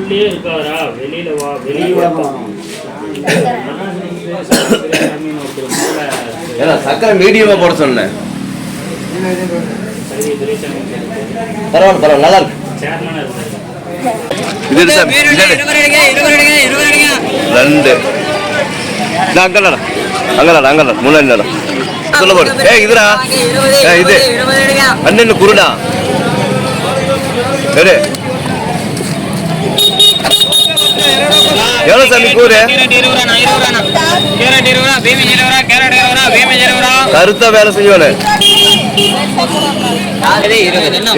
உள்ளே இருக்காரா? வெளியில வா வெளியே வா. ஏன்னா சக்கரை மீடியமா போட சொன்னேன் சரி பரவாயில்ல பரவாயில்ல நல்லா இருக்கு. ரெண்டு. நான் அங்கடா அங்கடா அங்கடா முன்னாடி சொல்ல போடு. ஏய் இதுடா. ஏய் இது. அண்ணன் குருடா. எடு எவ்வளோ சாமி கூறு? கருத்தா வேலை செய்யணும்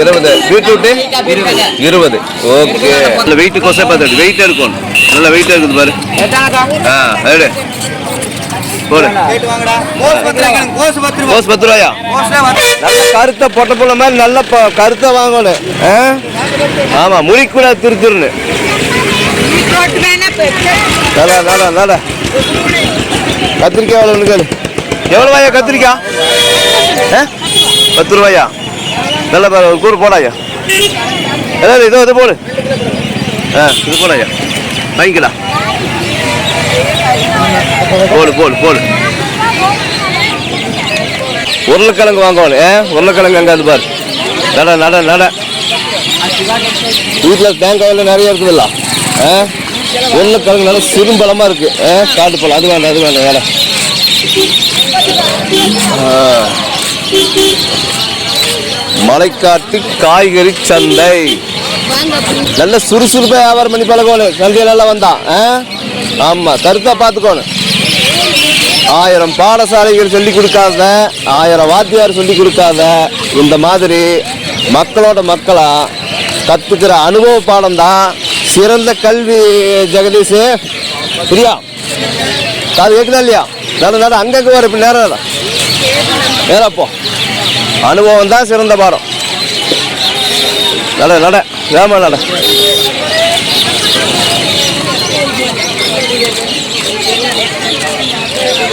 இருபது பீட்ரூட்டு இருபது. ஓகே. நல்ல வெயிட் கொசை பார்த்து வெயிட் இருக்கணும் நல்ல வெயிட் இருக்குது பாரு. ஆ எடு. போடு. கோஸ் பத்து ரூபாயா? கருத்தை பொட்ட புள்ள மாதிரி நல்ல ப- கருத்தை வாங்கணும். ஆ? ஆமா முறிக்கூடாது திரு திருன்னு நட நட நட கத்திரிக்காய் எவ்வளோ கேளு. எவ்வளோவாயா கத்திரிக்காய்? ஆ? பத்து ரூபாயா நல்ல பாரு ஒரு கூறு போடாயா ஏதாவது இதோ இது போடு. ஆ இது போடாயா வாங்கிக்கலாம் போடு போடு போடு. உருளைக்கிழங்கு வாங்கணும் ஏ உருளைக்கிழங்கு அங்கே அது பாரு. நட நட நட. வீட்டில் தேங்காயில் நிறைய இருக்குதுல்ல. ஆ? உருளைக்கிழங்கு நல்லா சிறும்பலமாக இருக்குது ஆ காட்டு பழம். அது வேண்டாம் அது வேண்டாம் வேலை மலைக்காட்டு காய்கறி சந்தை. நல்ல சுறுசுறுப்பாக வியாபாரம் பண்ணி பழகணும் சந்தையில எல்லாம் வந்தான். ஆ? ஆமாம் கருத்தா பார்த்துக்கோணும் ஆயிரம் பாடசாலைகள் சொல்லி கொடுக்காத ஆயிரம் வாத்தியார் சொல்லி கொடுக்காத இந்த மாதிரி மக்களோட மக்களாக கற்றுக்கிற அனுபவ பாடம் தான் சிறந்த கல்வி ஜெகதீஷ். பிரியா. காது கேட்குதா இல்லையா? நட நட அங்கங்கே வர இப்போ நேரம் நேரப்போ அனுபவம் தான் சிறந்த பாடம். நட நட ஏமா நட.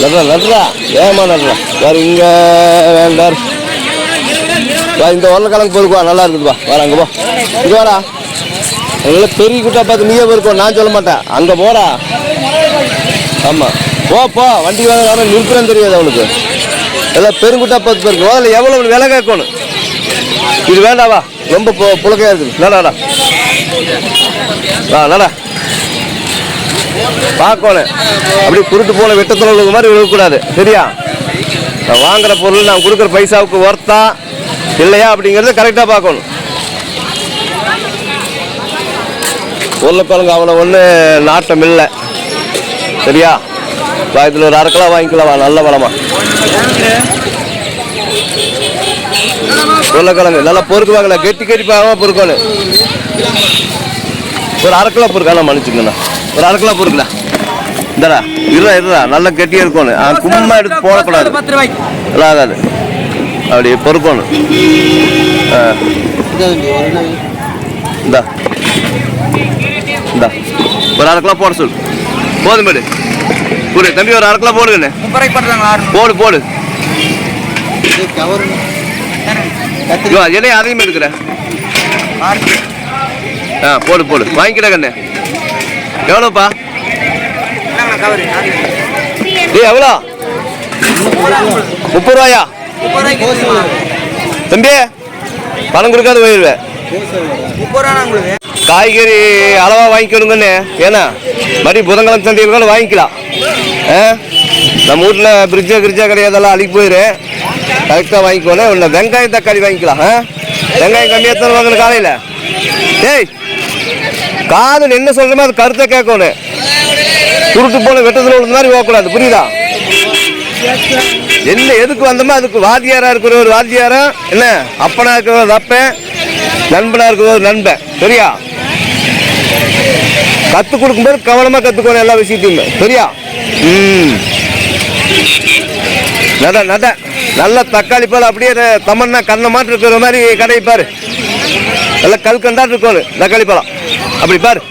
நடுறா நடுறா ஏமா நடுறா. வேற இங்கே வேண்டாம். வா இந்த உருளைக்கிழங்கு பொறுக்குவா நல்லா இருக்குதுப்பா வர அங்க போ. வாடா. எல்லாம் பெரிய குட்டா பார்த்து நீயே இருக்கும் நான் சொல்ல மாட்டேன். அங்க போடா. ஆமா. போ போ. வண்டி வாங்க வர தெரியாது அவனுக்கு. எல்லாம் பெருங்குட்டா பார்த்து போயிருக்கோம் முதல்ல எவ்வளவு விலை கேட்கணும்? இது வேண்டாவா ரொம்ப பு- புழக்கையா இருக்குது. நடாடா ஆ நடா. பார்க்கணும் அப்படி குருட்டு போன வெட்டத்தில் உள்ள மாதிரி விழுகக்கூடாது. சரியா? நான் வாங்குற பொருள் நான் கொடுக்குற பைசாவுக்கு ஒர்த்தா இல்லையா அப்படிங்கிறத கரெக்டாக பார்க்கணும். உருளைக்கிழங்கு அவ்வளோ ஒன்று நாட்டம் இல்லை. சரியா? இதில் ஒரு அரை கிலோ வாங்கிக்கலாம் வா நல்ல பழமா. உருளைக்கிழங்கு நல்லா பொறுக்குவாங்களா கெட்டி கெட்டி பாவமாக பொறுக்கணும் ஒரு அரை கிலோ பொறுக்கா மன்னிச்சுக்கண்ணா. ஒரு அரை கிலோ பொறுக்கல இந்தடா இருடா இருடா நல்லா கெட்டியாக இருக்கணும் ஆ, கும்மா எடுத்து போடக்கூடாது. நல்லா ஆகாது அப்படி பொறுக்கணும் ஆ. இந்தா இந்தா ஒரு அரை கிலோ போட சொல்லு போதும் மேடு போடு தம்பி ஒரு அரை கிலோ போடுங்கண்ணே போடு போடு. என்ன அதையும் எடுக்கிற? ஆ போடு போடு. வாங்கிக்கிட கண்ணே. எவ்வளோப்பா ஏய் எவ்வளோ? முப்பது ரூபாயா தம்பி பணம் கொடுக்காத போயிடுவேன் காய்கறி அளவாக வாங்கிக்கணுங்கண்ணே. ஏன்னா மறுபடி புதன்கிழமை சந்தையில் கூட வாங்கிக்கலாம். ஆ? நம்ம வீட்டில் ஃப்ரிட்ஜா கிரிட்ஜா கிடையாதெல்லாம் அழிக்கு போயிரு. கரெக்டாக வாங்கிக்கோணும் இல்லை வெங்காயம் தக்காளி வாங்கிக்கலாம். ஆ? வெங்காயம் கம்மியாக தான் வாங்கணும் காலையில். ஏய் காதல் என்ன சொல்கிறோமோ அது கருத்தை கேட்கணும். துருட்டு போன வெட்டத்தில் உள்ள மாதிரி போகக்கூடாது புரியுதா? என்ன எதுக்கு வந்தோமோ அதுக்கு வாத்தியாராக இருக்கிற ஒரு வாத்தியாரா? என்ன? அப்பனா இருக்கிற ஒரு அப்பன் நண்பனாக இருக்கிற ஒரு நண்பன். சரியா? கத்து கொடுக்கும்போது கவனமா கத்துக்கணும் எல்லா விஷயத்தையுமே. சரியா? ம். நட நட. நல்ல தக்காளி பழம் அப்படியே தமன்னா கண்ணை மாட்டு இருக்கிற மாதிரி கடை பாரு. நல்லா கல் கண்டாட்டு இருக்கணும் தக்காளி பழம் அப்படி பாரு.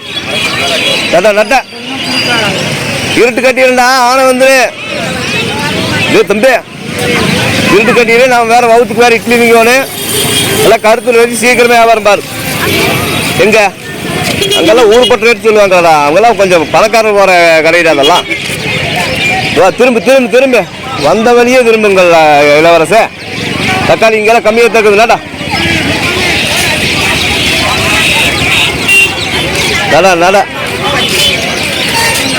நட நட. இருட்டு கட்டியிருந்தா ஆனை வந்து இது தம்பி இருட்டு கட்டிடு நான் வேற வகுத்துக்கு வேற இட்லி நிற்கணும் நல்லா கருத்துல வச்சு சீக்கிரமே வியாபாரம் பாரு. எங்க? அங்கெல்லாம் ஊருப்பட்ட ரேட் சொல்லுவாங்கடா அவங்கெல்லாம் கொஞ்சம் பணக்காரர் போகிற கடையில அதெல்லாம். வா திரும்ப திரும்ப திரும்ப. வந்த வழியே திரும்புங்கள் இளவரசே. தக்காளி இங்கெல்லாம் கம்மியாக தக்குதுனாடா நட நட.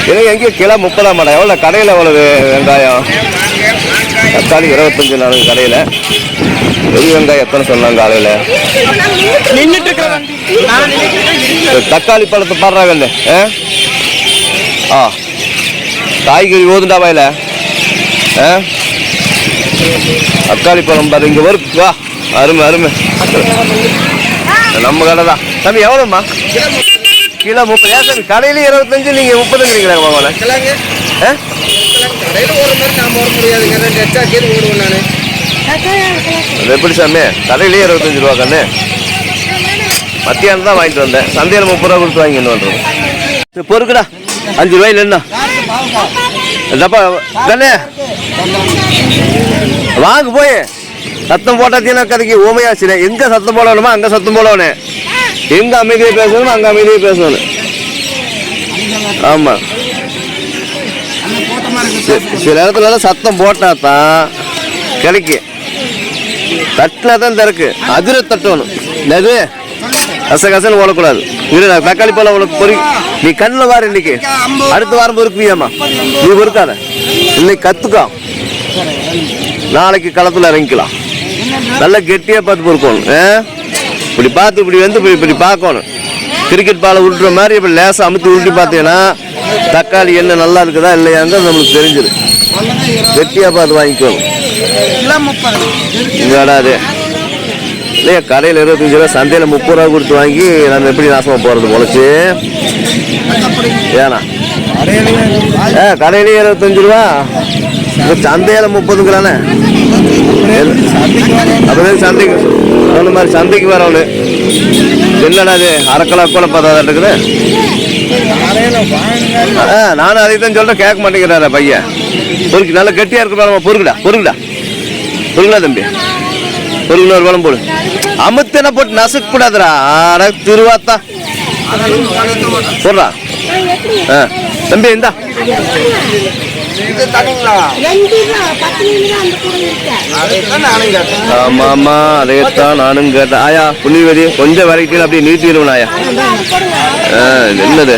இல்லை எங்கேயும் கிலோ முப்பதாம் மாடா எவ்வளோ கடையில் எவ்வளவு வெங்காயம்? தக்காளி இருபத்தஞ்சு நாலு கடையில். பெரிய வெங்காயம் எத்தனை சொன்னாங்க காலையில்? நின்றுட்டு இருக்கிற தக்காளி பழத்தை பாடுறாங்கல்ல ஆ? காய்கறி ஓதுண்டா வாயில தக்காளி பழம் பாரு இங்கே வரும் வா. அருமை அருமை. நம்ம கடை தான். தம்பி எவ்வளோம்மா கிலோ முப்பது. ஏன் சாமி கடையிலேயே இருபத்தஞ்சு நீங்கள் முப்பதுங்கிறீங்களா கடையில் அது எப்படி சாமி? கடையிலேயே இருபத்தஞ்சு ரூபா கண்ணு. மத்தியானம் தான் வாங்கிட்டு வந்தேன். சந்தையில் முப்பது ரூபா கொடுத்து வாங்கி வந்து பொறுக்குடா. அஞ்சு ரூபாயில் என்ன? டப்பா தானே வாங்க போய். சத்தம் போட்டாத்தீங்கன்னா கதைக்கு ஊமையாச்சு எங்க சத்தம் போடணுமோ அங்க சத்தம் போடணும். எங்க அமைதியை பேசணும் அங்க அமைதியை பேசணும். ஆமா. சில இடத்துல சத்தம் போட்டா தான் கிடைக்கும். தட்டில் தான் திறக்கு. அதிர தட்டணும். என்னது? கச கசன்னு ஓடக்கூடாது. இரு நான் தக்காளி பழம் உனக்கு பொறி. நீ கண்ணில் வார இன்னைக்கு. அடுத்த வாரம் பொறுக்குவியாமா நீ பொறுக்காத. இன்னைக்கு கத்துக்கோ. நாளைக்கு களத்துல இறங்கிக்கலாம். நல்லா கெட்டியா பார்த்து பொறுக்கணும். ஆ? இப்படி பார்த்து இப்படி வந்து இப்படி இப்படி பார்க்கணும். கிரிக்கெட் பாலை உருட்டுற மாதிரி இப்படி லேசாக அமுத்தி உருட்டி பார்த்தீங்கன்னா தக்காளி என்ன நல்லா இருக்குதா இல்லையாங்கிறது நம்மளுக்கு தெரிஞ்சிடும். கெட்டியா பார்த்து வாங்கிக்கணும். அது இல்லையா? கடையில் இருபத்தஞ்சு ரூபா சந்தையில் முப்பது ரூபா கொடுத்து வாங்கி நம்ம எப்படி நாசமாக போகிறது பொழைச்சி? ஏண்ணா ஏ கடையிலேயே இருபத்தஞ்சு ரூபா. இப்போ சந்தையில் முப்பதுங்கிறானே அப்புறம் சந்தைக்கு? சொன்ன மாதிரி சந்தைக்கு வரவனு என்னடா அது அரைக்கலா கூட பத்தாதான் இருக்குது. ஆ நானும் அதை தான் சொல்கிறேன் கேட்க மாட்டேங்கிறாரா பையன். பொறுக்கு நல்லா கெட்டியாக இருக்கிற பொறுக்குடா பொறுக்குடா. பொறுக்குடா தம்பி. பொறுக்குல ஒரு குழம்பு போடு. அமுத்தனை போட்டு நசுக்க கூடாதுடா ஆட திருவாத்தா. போடுறா. ஆ தம்பி இந்தா. இருக்க? அதுதான் நானும் கேட்டேன். ஆயா கொஞ்சம் வெரைட்டியில் அப்படியே நீட்டிடுவேன் ஆயா. என்னது?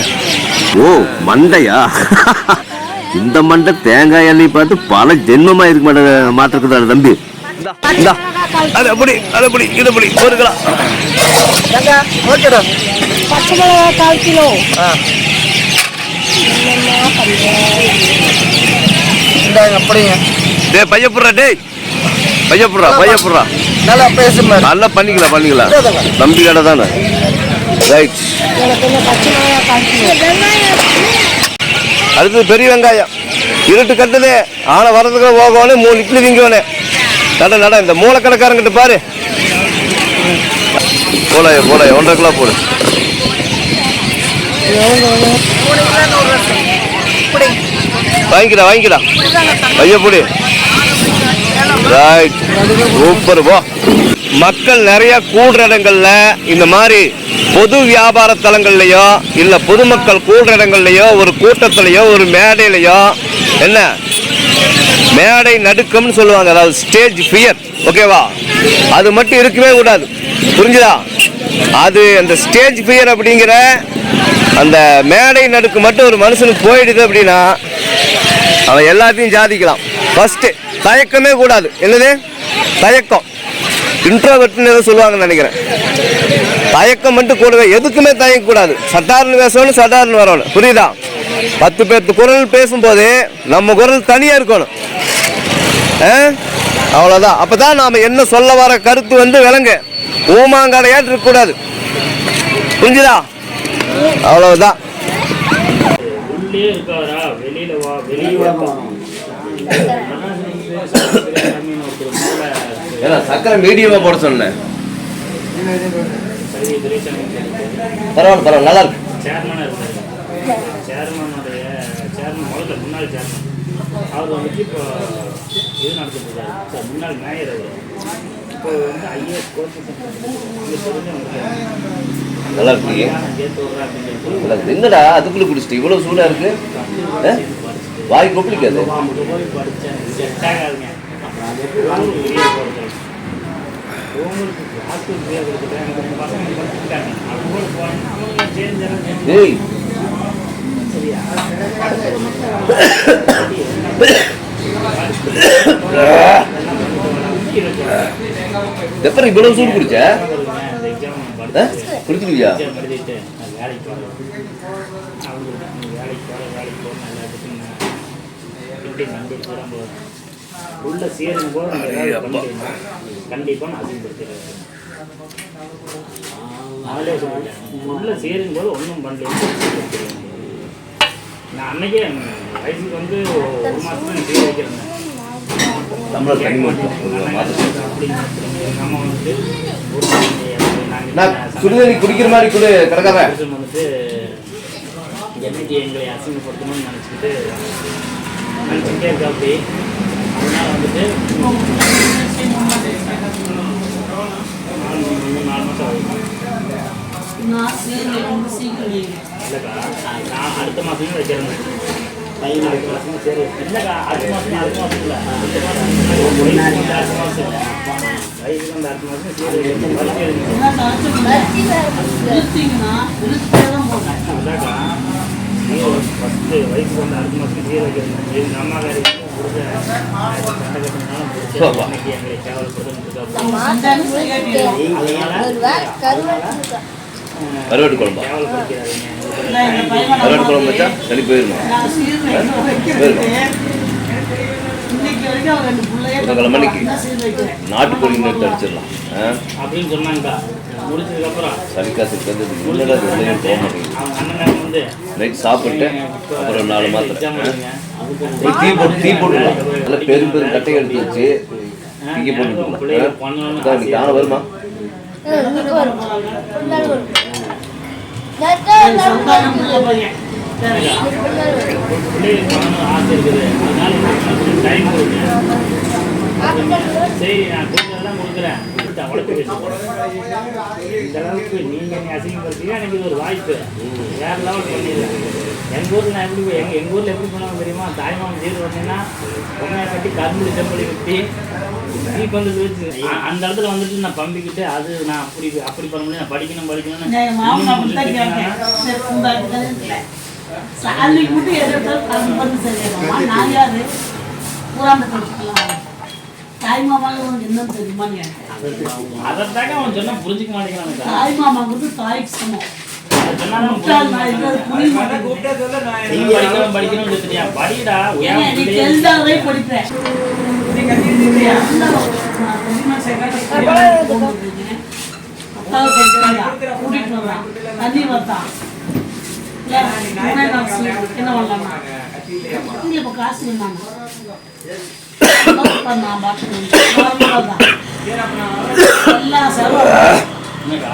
ஓ மண்டையா? இந்த மண்டை தேங்காய் எண்ணெய் பார்த்து பல ஜென்மமா இருக்க மாட்டே மாட்டிருக்குதா தம்பி. அது அப்படி அது அப்படி இது அப்படி ஒரு கிலோ ஓகேடா மிளகா கால் கிலோ. அப்படிங்க டேய் பையப்புடுறா டேய். பையப்புடுறா பையப்புடுறா நல்லா பேசுமா நல்லா பண்ணிக்கலாம் பண்ணிக்கலாம் நம்பி கடை தானே. ரைட் அடுத்தது பெரிய வெங்காயம். இருட்டு கட்டுது. ஆனை வரதுக்கு போகணும் மூணு இட்லி திங்கணும் நட நட இந்த மூலக்கடைக்காரங்கிட்ட பாரு. போலாய போலாய ஒன்றரை கிலோ போடு. வாங்கிடா வாங்கிடா ஐயா போடு. ரைட் சூப்பர் போ மக்கள் நிறைய கூடுற இடங்கள்ல இந்த மாதிரி பொது வியாபார தலங்கள்லயோ இல்ல பொதுமக்கள் கூடுற இடங்கள்லயோ ஒரு கூட்டத்திலயோ ஒரு மேடையிலயோ என்ன? மேடை நடுக்கம்னு சொல்லுவாங்க அதாவது ஸ்டேஜ் ஃபியர் ஓகேவா அது மட்டும் இருக்கவே கூடாது. புரிஞ்சுதா? அது அந்த ஸ்டேஜ் ஃபியர் அப்படிங்கிற அந்த மேடை நடுக்கு மட்டும் ஒரு மனுஷனுக்கு போயிடுது அப்படின்னா அவன் எல்லாத்தையும் ஜாதிக்கலாம் ஃபஸ்ட்டு தயக்கமே கூடாது. என்னது? தயக்கம். இன்ட்ரோவெட்னு எதோ சொல்லுவாங்கன்னு நினைக்கிறேன். தயக்கம் மட்டும் கூடவே எதுக்குமே தயக்கக்கூடாது சட்டார்னு பேசணும் சட்டார்னு வரணும் புரியுதா? பத்து பேர்த்து குரல் பேசும்போது நம்ம குரல் தனியா இருக்கணும். ஆ? அவ்வளவுதான். அப்பதான் நாம என்ன சொல்ல வர கருத்து வந்து விளங்கு. ஊமாங்கடையாட்டு இருக்கக்கூடாது புரிஞ்சுதா? அவ்வளவுதான். உள்ளே இருக்காரா? வெளியில வா வெளியே வாப்பா ஏன்னா சக்கரை மீடியமா போட சொன்னேன். பரவாயில்ல பரவாயில்ல நல்லா இருக்கு. சேர்மனுடைய சேர்மன் முதல்ல முன்னாள் சேர்மன். அவர் வந்துட்டு இப்போ இது நடத்திட்டு இருக்காரு. முன்னாள் மேயர் அவர். இப்போ வந்து ஐஏஎஸ் தெரிஞ்சவங்க நல்லா இருக்கு. என்னடா அதுக்குள்ள குடிச்சிட்டு இவ்வளவு சூடா இருக்கு? வாய் கொப்பளிக்காது. ஏய் சரியா இவ்வளவு சூடு குடிச்ச? குடிச்சிருக்கியா? எக்ஸாம் வேலைக்கு வேலைக்கு போகிற வேலைக்கு போகணும் உள்ள சேரும் போது கண்டிப்பா கண்டிப்பாக நான் அசிங்கப்படுத்திடுவேன் நாளே சொல்லிட்டேன் உள்ள சேரும் போது ஒன்றும் பண்ணல நான் அன்னைக்கே வயசுக்கு வந்து ஒரு மாதம் வைக்கிறேன் தமிழர் தனி மட்டும் ஒரு மாதம் நம்ம வந்துட்டு ஒரு நான் சுடுதண்ணி குடிக்கிற மாதிரி குடு புருஷன் வந்துட்டு என்னைக்கு எங்களை அசிங்கப்படுத்தணும்னு நினச்சிக்கிட்டு நினச்சிக்கிட்டே இருக்கா அப்படி. அதனால வந்துட்டு நாலு மாதம் ஆகும் இல்லைக்கா நான் அடுத்த மாதமே வைக்கிறேன். பையன் அடுத்த மாதமே சரி. இல்லைக்கா அடுத்த மாதம் அடுத்த மாதம் இல்லை. அடுத்த மாதம் அடுத்த மாதம் இல்லை. வயசுக்கு வந்து அடுத்த மாதம் சரி. வைக்கிறேன் வரிசை எடுக்கணும் அதாக்கா நீ ஃபஸ்ட்டு வயசுக்கு வந்து அடுத்த மாதம் சீர் வைக்கணும் எங்கள் அம்மா வேறு கொடுத்த கருவாட்டு குழம்பா? கருவாட்டு குழம்பு வச்சா சளி போயிருமா? அன்னைக்கு நாட்டுக்கோழி நேற்று அடிச்சிடலாம். ஆ? அப்படின்னு சொன்னாங்கக்கா. முடிச்சதுக்கப்புறம் சளி காசு இருக்கிறது. முன்னடா வெளியே போக மாட்டேங்குது. அவங்க அண்ணன் வந்து நைட் சாப்பிட்டு அப்புறம் நாலு மாத்திரை. எக்ஸாம் ஆ? எழுதுங்க. அதுக்கு ஒரு டீ போட்டு டீ போட்டுடலாம் நல்லா பெரும் பெரும் கட்டை எடுத்து வச்சு டீ பிள்ளைய போட்டு பண்ணணும்னு இன்னைக்கு யானை வருமா? சரி நான் கொடுக்குறதெல்லாம் கொடுக்குறேன். இந்த அளவுக்கு என்னை அசிங்கப்படுத்தீங்க எனக்கு இது ஒரு வாய்ப்பு. வேற லெவல் பண்ணிடுறேன் எங்கள் ஊரில் நான் எப்படி எங்கள் எங்கள் ஊரில் எப்படி பண்ணுவாங்க தெரியுமா? தாய்மாமன் ஜீரோ வந்தீங்கன்னா பொம்மையை கட்டி கரும்புல செம்பளி கட்டி வந்து அந்த இடத்துல வந்துட்டு நான் பம்பிக்கிட்டு அது நான் அப்படி அப்படி பண்ண முடியும் நான் படிக்கணும் படிக்கணும்னு என்னன்னு கேட்டேன். அதைத்தாங்க அவன் சொன்னா புரிஞ்சுக்க மாட்டேங்கிறானுக்கா தாய் மாமாங்கிறது தாய்க்கு சமம் படிக்கணும் படிக்கணும்னு சொல்லியா படிடா ஏங்க படிப்பேன் என்ன பண்ணலாமா காசு வேணாமா பாட்டு எல்லா செலவும் என்னக்கா